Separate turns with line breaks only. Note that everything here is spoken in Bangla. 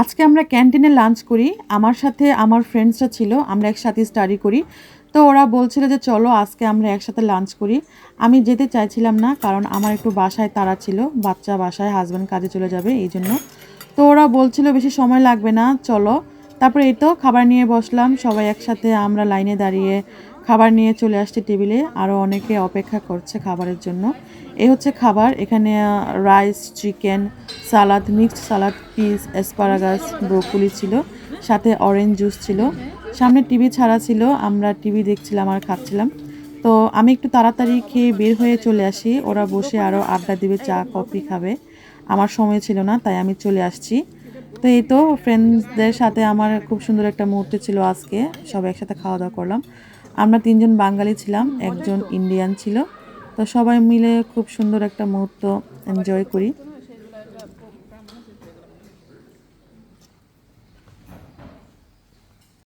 আজকে আমরা ক্যান্টিনে লাঞ্চ করি। আমার সাথে আমার ফ্রেন্ডসরা ছিল, আমরা একসাথে স্টাডি করি। তো ওরা বলছিল যে, চলো আজকে আমরা একসাথে লাঞ্চ করি। আমি যেতে চাইছিলাম না, কারণ আমার একটু বাসায় তারা ছিল, বাচ্চা বাসায় হাজব্যান্ড কাজে চলে যাবে এই জন্য তো ওরা বলছিল, বেশি সময় লাগবে না, চলো। তারপরে এই তো খাবার নিয়ে বসলাম, সবাই একসাথে আমরা লাইনে দাঁড়িয়ে খাবার নিয়ে চলে আসছি টেবিলে। আরও অনেকে অপেক্ষা করছে খাবারের জন্য। এই হচ্ছে খাবার, এখানে rice, chicken, salad, mixed salad, peas asparagus broccoli ছিল, সাথে অরেঞ্জ জুস ছিল। সামনে টিভি ছাড়া ছিল, আমরা টিভি দেখছিলাম আর খাচ্ছিলাম। তো আমি একটু তাড়াতাড়ি খেয়ে বের হয়ে চলে আসি, ওরা বসে আরও আড্ডা দিবে, চা, কফি খাবে। আমার সময় ছিল না, তাই আমি চলে আসছি। তো এই তো ফ্রেন্ডসদের সাথে আমার খুব সুন্দর একটা মুহূর্ত ছিল আজকে। সব একসাথে খাওয়া দাওয়া করলাম। আমরা তিনজন বাঙালি ছিলাম, একজন ইন্ডিয়ান ছিল। তো সবাই মিলে খুব সুন্দর একটা মুহূর্ত এনজয় করি।